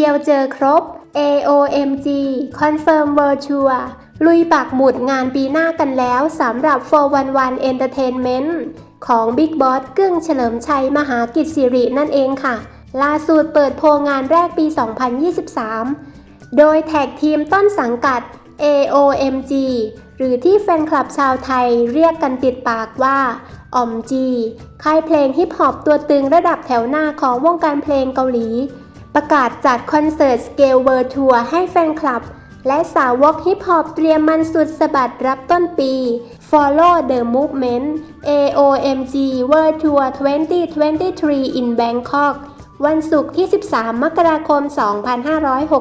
เดียวเจอครบ AOMG Confirm Virtual ลุยปักหมุดงานปีหน้ากันแล้วสำหรับ 411 Entertainment ของ Big Boss กึ้งเฉลิมชัยมหากิจสิรินั่นเองค่ะ ล่าสุดเปิดโพลงานแรกปี 2023 โดยแท็กทีมต้นสังกัด AOMG หรือที่แฟนคลับชาวไทยเรียกกันติดปากว่าออมจี ค่ายเพลงฮิปฮอปตัวตึงระดับแถวหน้าของวงการเพลงเกาหลี ประกาศจัดคอนเสิร์ตสเกลเวอร์ทัวร์ให้แฟนคลับ และสาวกฮิปฮอปเตรียมมันสุดสะบัดรับต้นปี Follow the Movement AOMG World Tour 2023 in Bangkok วันศุกร์ที่ 13 มกราคม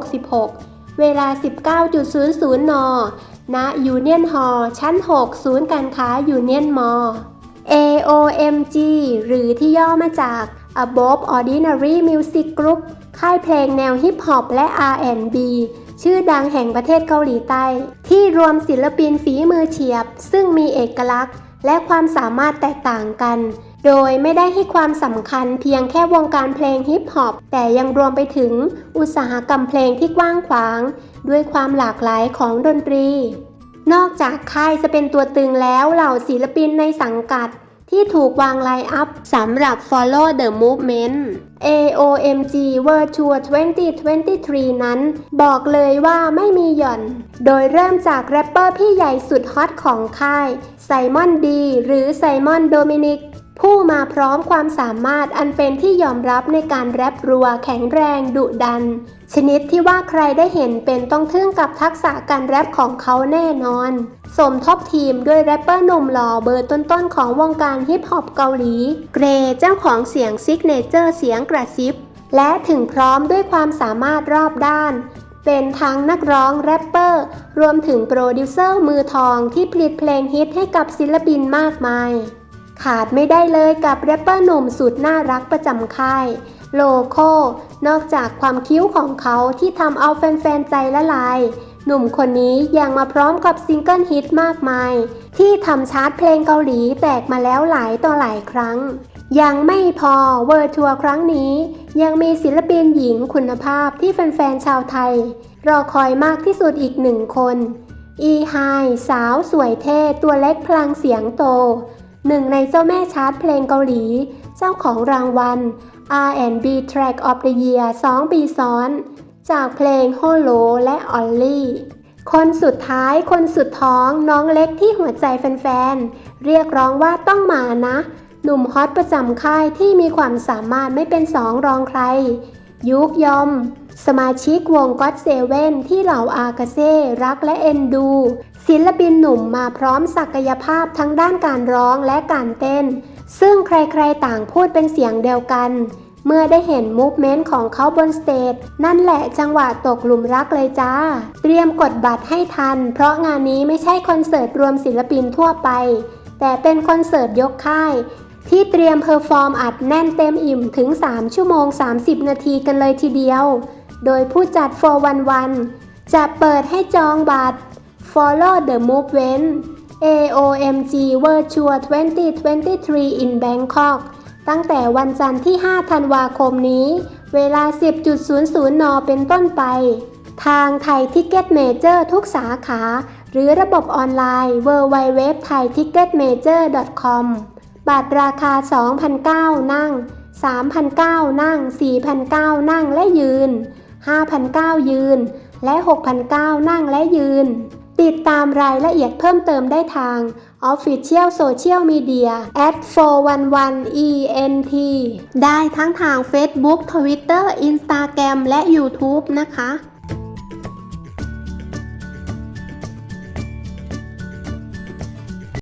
2566 เวลา 19.00 นณ Union Hall ชั้น 6 ศูนย์การค้า Union Mall AOMG หรือที่ย่อมาจาก Above Ordinary Music Group ค่ายเพลงแนวฮิปฮอปและ R&B ชื่อดังแห่งประเทศเกาหลีใต้ ที่รวมศิลปินฝีมือเฉียบ ซึ่งมีเอกลักษณ์ และความสามารถแตกต่างกัน โดยไม่ได้ให้ความสำคัญเพียงแค่วงการเพลงฮิปฮอปแต่ยังรวมไปถึงอุตสาหกรรมเพลงที่กว้างขวาง ด้วยความหลากหลายของดนตรี นอกจากค่ายจะเป็นตัวตึงแล้วเหล่าศิลปินในสังกัด ที่ถูกวางไลน์อัพสำหรับ Follow the Movement AOMG Virtual 2023 นั้น บอกเลยว่าไม่มีหย่อน โดยเริ่มจากแรปเปอร์พี่ใหญ่สุดฮอตของค่ายไซมอนดีหรือไซมอนโดมินิก ผู้มาพร้อมความสามารถอันเป็นที่ยอมรับในการแรปรัวแข็งแรงดุดัน ชนิดที่ว่าใครได้เห็นเป็นต้องทึ่งกับทักษะการแรปของเขาแน่นอน สมทบทีมด้วยแรปเปอร์หนุ่มหล่อเบอร์ต้นๆของวงการฮิปฮอปเกาหลี เกรเจ้าของเสียงซิกเนเจอร์เสียงกระซิบ และถึงพร้อมด้วยความสามารถรอบด้านเป็นทั้งนักร้องแรปเปอร์ รวมถึงโปรดิวเซอร์มือทองที่ผลิตเพลงฮิตให้กับศิลปินมากมาย ขาดไม่ได้เลยกับแรปเปอร์หนุ่มสุดน่ารักประจำค่าย โลโคนอกจากความคิ้วของเขาที่ทำเอาแฟนๆใจละลาย หนุ่มคนนี้ยังมาพร้อมกับซิงเกิลฮิตมากมาย ที่ทำชาร์ตเพลงเกาหลีแตกมาแล้วหลายต่อหลายครั้ง ยังไม่พอเวอร์ทัวร์ครั้งนี้ ยังมีศิลปินหญิงคุณภาพที่แฟนๆชาวไทย รอคอยมากที่สุดอีกหนึ่งคนอีไฮสาวสวยเท่ตัวเล็กพลังเสียงโต หนึ่งในเจ้าแม่ชาร์ตเพลงเกาหลี เจ้าของรางวัล R&B Track of the Year 2 ปีซ้อน จากเพลง Holo และ Only คนสุดท้ายคนสุดท้องน้องเล็กที่หัวใจแฟนๆ เรียกร้องว่าต้องมานะ หนุ่มฮอตประจำค่ายที่มีความสามารถไม่เป็นสองรองใคร ยุกยอม สมาชิกวงก็ d เซเว่นที่เหล่าอากาเซ่รักและเอ็นดู ศิลปินหนุ่มมาพร้อมศักยภาพทั้งด้านการร้องและการเต้น ซึ่งใครๆต่างพูดเป็นเสียงเดียวกัน เมื่อได้เห็นมูฟเมนต์ของเขาบนสเตจนั่นแหละจังหวะตกหลุมรักเลยจ้า เตรียมกดบัตรให้ทัน เพราะงานนี้ไม่ใช่คอนเสิร์ตรวมศิลปินทั่วไปแต่เป็นคอนเสิร์ตยกค่าย ที่เตรียมเพอร์ฟอร์มอัดแน่นเต็มอิ่มถึง 3 ชั่วโมง 30 นาทีกันเลยทีเดียว โดยผู้จัด 411 จะเปิดให้จองบัตร Follow the Movement AOMG World Tour 2023 in Bangkok ตั้งแต่วันจันทร์ที่ 5 ธันวาคมนี้ เวลา 10.00 น เป็นต้นไป ทางไทยทิกเก็ตเมเจอร์ทุกสาขา หรือระบบออนไลน์ www thai ticket major com บัตรราคา 2,009 นั่ง 3,009 นั่ง 4,009 นั่งและยืน 5,009 ยืน และ 6,009 นั่งและยืน ติดตามรายละเอียดเพิ่มเติมได้ทาง Official Social Media at 411ent ได้ทั้งทาง Facebook Twitter Instagram และ YouTube นะคะ